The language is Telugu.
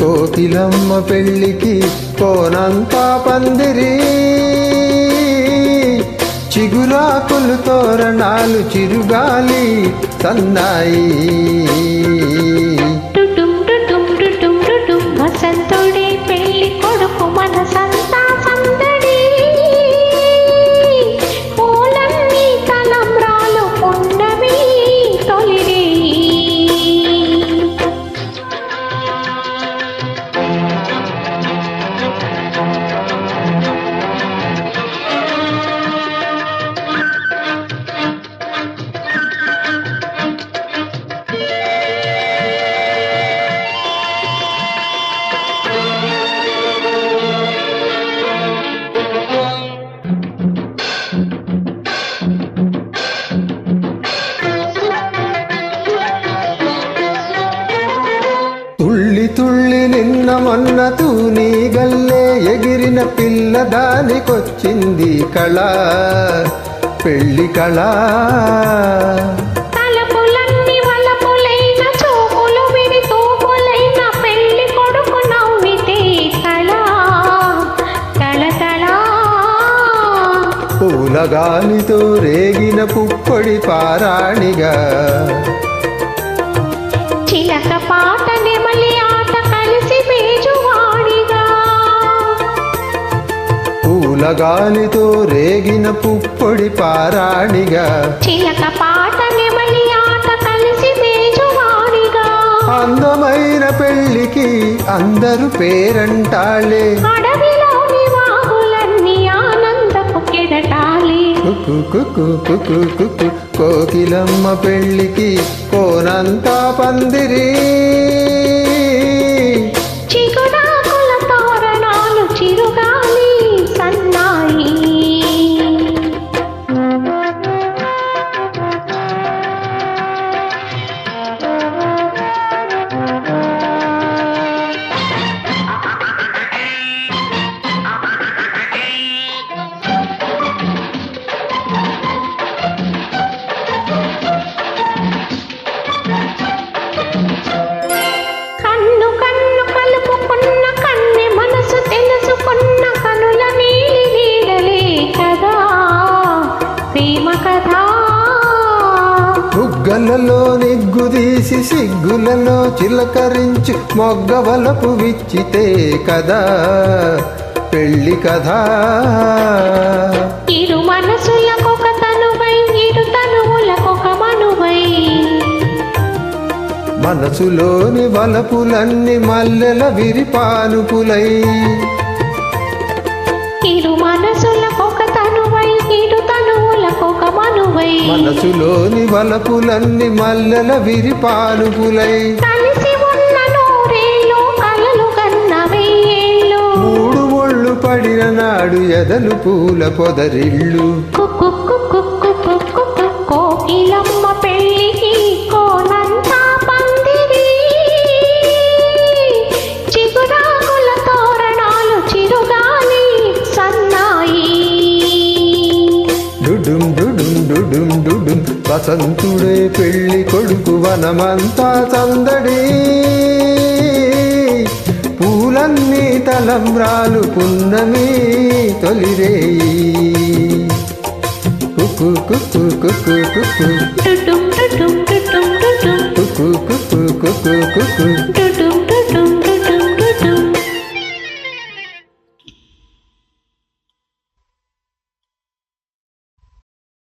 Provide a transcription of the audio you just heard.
కోకిలమ్మ పెళ్ళికి కోనంతా పందిరి చిగురాకులు తోరణాలు చిరుగాలి సన్నాయి తుళ్ళి తుళ్ళి నిన్న మొన్న తూని గల్లే ఎగిరిన పిల్ల దానికొచ్చింది కళ పెళ్లి కళ పూలగాలితో రేగిన పుప్పొడి పారాణిగా. చిలక పాట నెమలి ఆట కలిసి పూలగాలితో రేగిన పుప్పొడి పారాణిగా. చిలక పాట నెమలి ఆట కలిసి అందమైన పెళ్ళికి అందరూ పేరంటాళే కోకిలమ్మ పెళ్ళికి కోనంతా పందిరీ. బుగ్గలలో నిగ్గుదీసి సిగ్గులలో చిలకరించి మొగ్గవలపు విచ్చితే కదా పెళ్ళి కదా ఇరు మనసులకొక తనువై ఇరు తనువులకొక మనువై. మనసులోని వలపులన్నీ మల్లెల విరిపానుపులై. ఇరు మనసులకొక మనసులోని వలపులన్నీ మల్లెల వెయ్యేళ్ళు. మూడు ఒళ్ళు పడిన నాడు ఎదలు పూల పొదరిళ్ళు. వసంతుడే పెళ్ళి కొడుకు వనమంతా సందడి పూలన్నీ తలంబ్రాలు పున్నమి తొలిరేయి.